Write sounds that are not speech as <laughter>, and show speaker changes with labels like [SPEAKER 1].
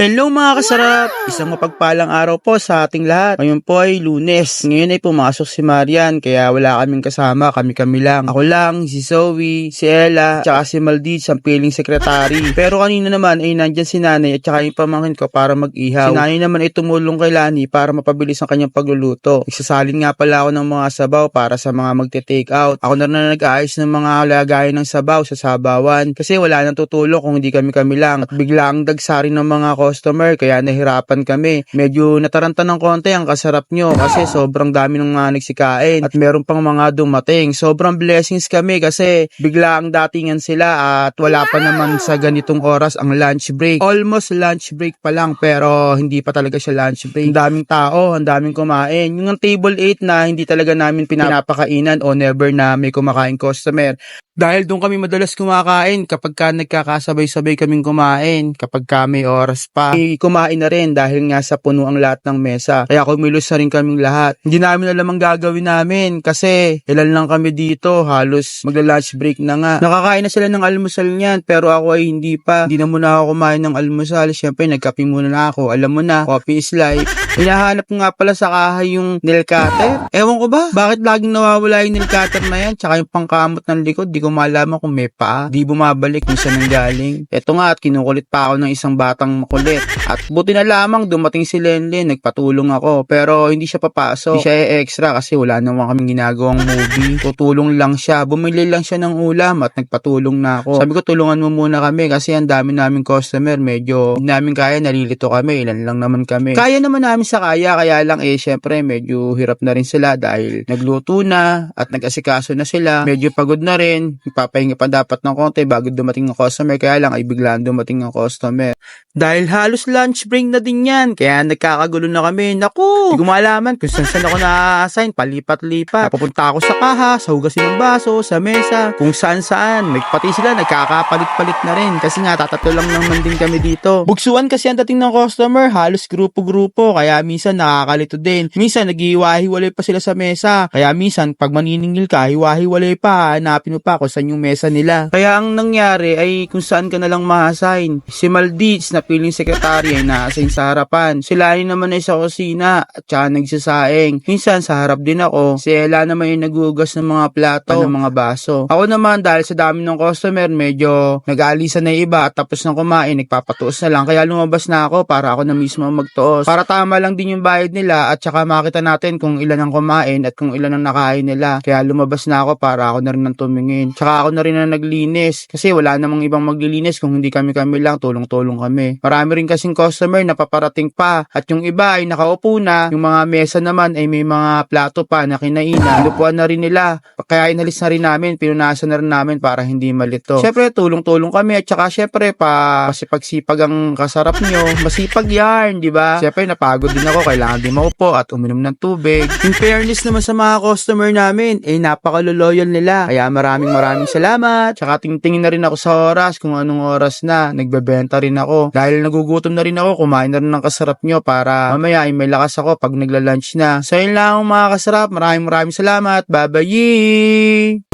[SPEAKER 1] Hello mga kasarap! Isang mapagpalang araw po sa ating lahat. Ngayon po ay lunes. Ngayon ay pumasok si Marian kaya wala kaming kasama, kami-kami lang. Ako lang, si Zoe, si Ella, tsaka si Maldiz ang piling sekretary. <laughs> Pero kanina naman ay nandyan si nanay at tsaka yung pamangkin ko para mag-ihaw. Si nanay naman ay tumulong kay Lani para mapabilis ang kanyang pagluluto. Isasalin nga pala ako ng mga sabaw para sa mga magte-take out. Ako na rin nag-aayos ng mga lagayan ng sabaw sa sabawan kasi wala nang tutulong kung hindi kami-kami lang. At biglang dagsari ng mga customer kaya nahirapan kami. Medyo nataranta ng konti ang kasarap nyo kasi sobrang dami ng mga nagsikain at meron pang mga dumating. Sobrang blessings kami kasi bigla ang datingan sila at wala pa naman sa ganitong oras ang lunch break. Almost lunch break pa lang pero hindi pa talaga siya lunch break. Ang daming tao, ang daming kumain. Yung table 8 na hindi talaga namin pinapakainan o never na may kumakain customer. Dahil doon kami madalas kumakain kapag ka nagkakasabay-sabay kaming kumain, kapag ka may oras pa. Eh, kumain na rin dahil nga sa puno ang lahat ng mesa. Kaya kumilos na rin kaming lahat. Hindi namin alam ang gagawin namin kasi ilan lang kami dito, halos magla-lunch break na nga. Nakakain na sila ng almusal niyan pero ako ay hindi pa. Hindi na muna ako kumain ng almusal. Siyempre, nagkape muna na ako. Alam mo na, coffee is life. Hinahanap nga pala sa kahay yung nail cutter. Ewan ko ba, bakit laging nawawala yung nail cutter na yan? Tsaka yung pangkamot ng likod, di ko malaman kung may paa. Di bumabalik kung saan nanggaling. Eto nga at kinukulit pa ako ng isang batang makulit. At buti na lamang dumating si Lenlen, nagpatulong ako. Pero hindi siya papasok. Hindi siya extra kasi wala naman kaming ginagawang movie. <laughs> Tutulong lang siya. Bumili lang siya ng ulam at nagpatulong na ako. Sabi ko tulungan mo muna kami kasi ang dami naming customer. Medyo hindi namin kaya, nalilito kami. Ilan lang naman kami. Kaya naman namin sa kaya, kaya lang eh syempre medyo hirap na rin sila dahil nagluto na at nag-asikaso na sila. Medyo pagod na rin. Ipapahinga pa dapat ng konti bago dumating ang customer. Kaya lang ay biglaan dumating ang customer. Dahil halos lunch break na din yan. Kaya nagkakagulo na kami. Naku! Hindi ko malaman kung saan saan ako na-assign. Palipat-lipat. Napupunta ako sa kaha, sa hugasin ng baso, sa mesa, kung saan saan. Pati sila nagkakapalit-palit na rin. Kasi nga tatatlo lang naman din kami dito. Bugsuan kasi ang dating ng customer. Halos grupo-grupo. Kaya minsan nakakalito din. Minsan naghihiwa-hiwalay pa sila sa mesa. Kaya minsan pag maniningil ka, hiwa-hiwalay pa. Hanapin mo pa kung saan yung mesa nila. Kaya ang nangyari ay kung saan ka na lang ma-assign. Si Maldiz na piling sekretary ay na-assign sa harapan. Si Lani naman ay sa kusina at saka nagsasaing. Minsan sa harap din ako. Si Ella naman ay nagugas ng mga plato ng mga baso. Ako naman dahil sa dami ng customer medyo nag-aalisan na iba at tapos ng kumain nagpapatuos na lang. Kaya lumabas na ako para ako na mismo magtuos. Para tama lang din yung bayad nila at saka makita natin kung ilan ang kumain at kung ilan ang nakain nila. Kaya lumabas na ako para ako na rin ang tumingin. Tsaka ako na rin ang naglinis. Kasi wala namang ibang maglilinis kung hindi kami-kami lang, tulong-tulong kami. Marami rin kasing customer na paparating pa. At yung iba ay nakaupo na. Yung mga mesa naman ay may mga plato pa na kinainan. Lupuan na rin nila. Kaya inalis na rin namin, pinunasan na rin namin para hindi malito. Syempre, tulong-tulong kami. At saka syempre, pa masipag-sipag ang kasarap nyo. Masipag yarn, di ba? Syempre, napagod din ako. Kailangan din maupo at uminom ng tubig. In fairness naman sa mga customer namin, eh napaka-loyal nila. Kaya maraming maraming salamat. Tsaka tingtingin na rin ako sa oras kung anong oras na. Nagbebenta rin ako. Dahil nagugutom na rin ako, kumain na rin ng kasarap nyo para mamaya ay may lakas ako pag nagla-lunch na. So yun lang mga kasarap. Maraming maraming salamat. Bye-bye!